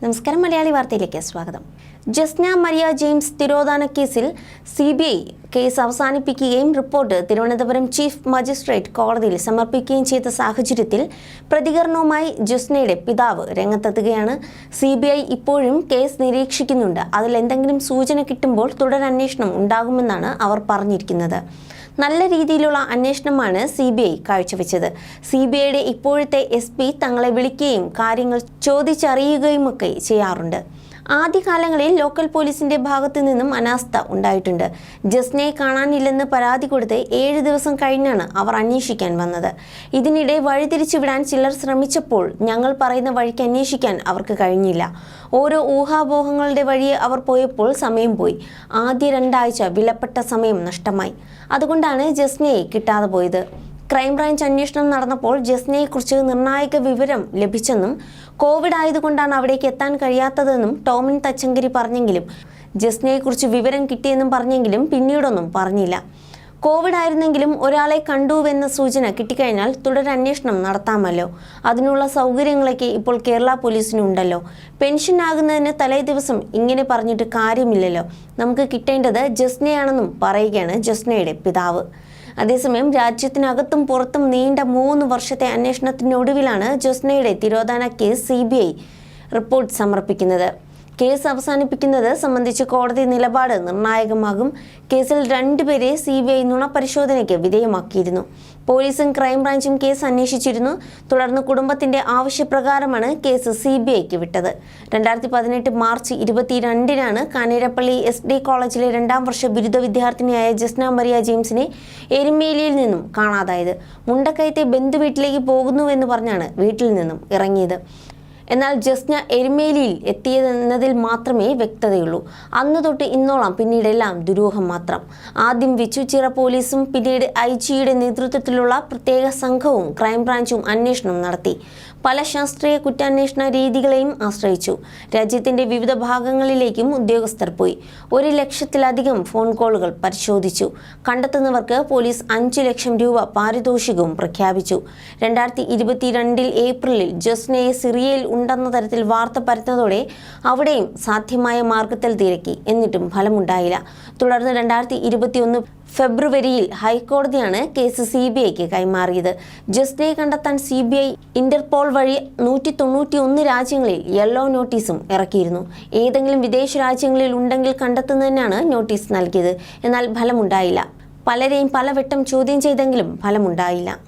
നമസ്കാരം മലയാളി വാർത്തയിലേക്ക് സ്വാഗതം. ജസ്ന മരിയ ജെയിംസ് തിരോധാന കേസിൽ സി ബി ഐ കേസ് അവസാനിപ്പിക്കുകയും റിപ്പോർട്ട് തിരുവനന്തപുരം ചീഫ് മജിസ്ട്രേറ്റ് കോടതിയിൽ സമർപ്പിക്കുകയും ചെയ്ത സാഹചര്യത്തിൽ പ്രതികരണവുമായി ജസ്നയുടെ പിതാവ് രംഗത്തെത്തുകയാണ്. സി ബി ഐ ഇപ്പോഴും കേസ് നിരീക്ഷിക്കുന്നുണ്ട്. അതിൽ എന്തെങ്കിലും സൂചന കിട്ടുമ്പോൾ തുടരന്വേഷണം ഉണ്ടാകുമെന്നാണ് അവർ പറഞ്ഞിരിക്കുന്നത്. നല്ല രീതിയിലുള്ള അന്വേഷണമാണ് സി ബി ഐ കാഴ്ചവെച്ചത്. സി ബി ഐയുടെ ഇപ്പോഴത്തെ എസ് പി തങ്ങളെ വിളിക്കുകയും കാര്യങ്ങൾ ചോദിച്ചറിയുകയുമൊക്കെ ചെയ്യാറുണ്ട്. ആദ്യകാലങ്ങളിൽ ലോക്കൽ പോലീസിന്റെ ഭാഗത്തു നിന്നും അനാസ്ഥ ഉണ്ടായിട്ടുണ്ട്. ജസ്നയെ കാണാനില്ലെന്ന് പരാതി കൊടുത്ത് ഏഴ് ദിവസം കഴിഞ്ഞാണ് അവർ അന്വേഷിക്കാൻ വന്നത്. ഇതിനിടെ വഴിതിരിച്ചുവിടാൻ ചിലർ ശ്രമിച്ചപ്പോൾ ഞങ്ങൾ പറയുന്ന വഴിക്ക് അന്വേഷിക്കാൻ അവർക്ക് കഴിഞ്ഞില്ല. ഓരോ ഊഹാപോഹങ്ങളുടെ വഴിയെ അവർ പോയപ്പോൾ സമയം പോയി. ആദ്യ രണ്ടാഴ്ച വിലപ്പെട്ട സമയം നഷ്ടമായി. അതുകൊണ്ടാണ് ജസ്നയെ കിട്ടാതെ പോയത്. ക്രൈംബ്രാഞ്ച് അന്വേഷണം നടന്നപ്പോൾ ജസ്നയെക്കുറിച്ച് നിർണായക വിവരം ലഭിച്ചെന്നും കോവിഡ് ആയതുകൊണ്ടാണ് അവിടേക്ക് എത്താൻ കഴിയാത്തതെന്നും ടോമിൻ തച്ചങ്കരി പറഞ്ഞെങ്കിലും ജസ്നയെക്കുറിച്ച് വിവരം കിട്ടിയെന്നും പറഞ്ഞെങ്കിലും പിന്നീടൊന്നും പറഞ്ഞില്ല. കോവിഡ് ആയിരുന്നെങ്കിലും ഒരാളെ കണ്ടുവെന്ന സൂചന കിട്ടിക്കഴിഞ്ഞാൽ തുടരന്വേഷണം നടത്താമല്ലോ. അതിനുള്ള സൗകര്യങ്ങളൊക്കെ ഇപ്പോൾ കേരള പോലീസിനുണ്ടല്ലോ. പെൻഷൻ ആകുന്നതിന് തലേ ദിവസം ഇങ്ങനെ പറഞ്ഞിട്ട് കാര്യമില്ലല്ലോ. നമുക്ക് കിട്ടേണ്ടത് ജസ്നയാണെന്നും പറയുകയാണ് ജസ്നയുടെ പിതാവ്. അതേസമയം രാജ്യത്തിനകത്തും പുറത്തും നീണ്ട മൂന്ന് വർഷത്തെ അന്വേഷണത്തിനൊടുവിലാണ് ജോസ്നയുടെ തിരോധാന കേസ് സി റിപ്പോർട്ട് സമർപ്പിക്കുന്നത്. കേസ് അവസാനിപ്പിക്കുന്നത് സംബന്ധിച്ച് കോടതി നിലപാട് നിർണായകമാകും. കേസിൽ രണ്ടുപേരെ സി ബി ഐ നുണ പരിശോധനയ്ക്ക് വിധേയമാക്കിയിരുന്നു. പോലീസും ക്രൈംബ്രാഞ്ചും കേസ് അന്വേഷിച്ചിരുന്നു. തുടർന്ന് കുടുംബത്തിന്റെ ആവശ്യപ്രകാരമാണ് കേസ് സി ബി ഐക്ക് വിട്ടത്. രണ്ടായിരത്തി പതിനെട്ട് മാർച്ച് ഇരുപത്തിരണ്ടിനാണ് കാനേരപ്പള്ളി എസ് ഡി കോളേജിലെ രണ്ടാം വർഷ ബിരുദ വിദ്യാർത്ഥിനിയായ ജസ്ന മറിയ ജെയിംസിനെ എരുമേലിയിൽ നിന്നും കാണാതായത്. മുണ്ടക്കയത്തെ ബന്ധുവീട്ടിലേക്ക് പോകുന്നുവെന്ന് പറഞ്ഞാണ് വീട്ടിൽ നിന്നും ഇറങ്ങിയത്. എന്നാൽ ജസ്ന എരുമേലിയിൽ എത്തിയതെന്നതിൽ മാത്രമേ വ്യക്തതയുള്ളൂ. അന്ന് തൊട്ട് ഇന്നോളം പിന്നീടെല്ലാം ദുരൂഹം മാത്രം. ആദ്യം വിച്ചുച്ചിറ പോലീസും പിന്നീട് ഐ ജിയുടെ നേതൃത്വത്തിലുള്ള പ്രത്യേക സംഘവും ക്രൈംബ്രാഞ്ചും അന്വേഷണം നടത്തി. പല ശാസ്ത്രീയ കുറ്റാന്വേഷണ രീതികളെയും ആശ്രയിച്ചു. രാജ്യത്തിന്റെ വിവിധ ഭാഗങ്ങളിലേക്കും ഉദ്യോഗസ്ഥർ പോയി. ഒരു ലക്ഷത്തിലധികം ഫോൺ കോളുകൾ പരിശോധിച്ചു. കണ്ടെത്തുന്നവർക്ക് പോലീസ് അഞ്ചു ലക്ഷം രൂപ പാരിതോഷികവും പ്രഖ്യാപിച്ചു. രണ്ടായിരത്തി ഇരുപത്തിരണ്ടിൽ ഏപ്രിലിൽ ജസ്നയെ സിറിയയിൽ ഉണ്ടെന്ന തരത്തിൽ വാർത്ത പരത്തുന്നതോടെ അവിടെയും സാധ്യമായ മാർഗത്തിൽ തിരക്കി. എന്നിട്ടും ഫലമുണ്ടായില്ല. തുടർന്ന് രണ്ടായിരത്തി ഇരുപത്തിയൊന്ന് ഫെബ്രുവരിയിൽ ഹൈക്കോടതിയാണ് കേസ് സി ബി ഐക്ക് കൈമാറിയത്. ജസ്റ്റിനെ കണ്ടെത്താൻ സി ബി ഐ ഇന്റർപോൾ വഴി നൂറ്റി തൊണ്ണൂറ്റി ഒന്ന് രാജ്യങ്ങളിൽ യെല്ലോ നോട്ടീസും ഇറക്കിയിരുന്നു. ഏതെങ്കിലും വിദേശ രാജ്യങ്ങളിൽ ഉണ്ടെങ്കിൽ കണ്ടെത്തുന്നതിനാണ് നോട്ടീസ് നൽകിയത്. എന്നാൽ ഫലമുണ്ടായില്ല. പലരെയും പലവട്ടം ചോദ്യം ചെയ്തെങ്കിലും ഫലമുണ്ടായില്ല.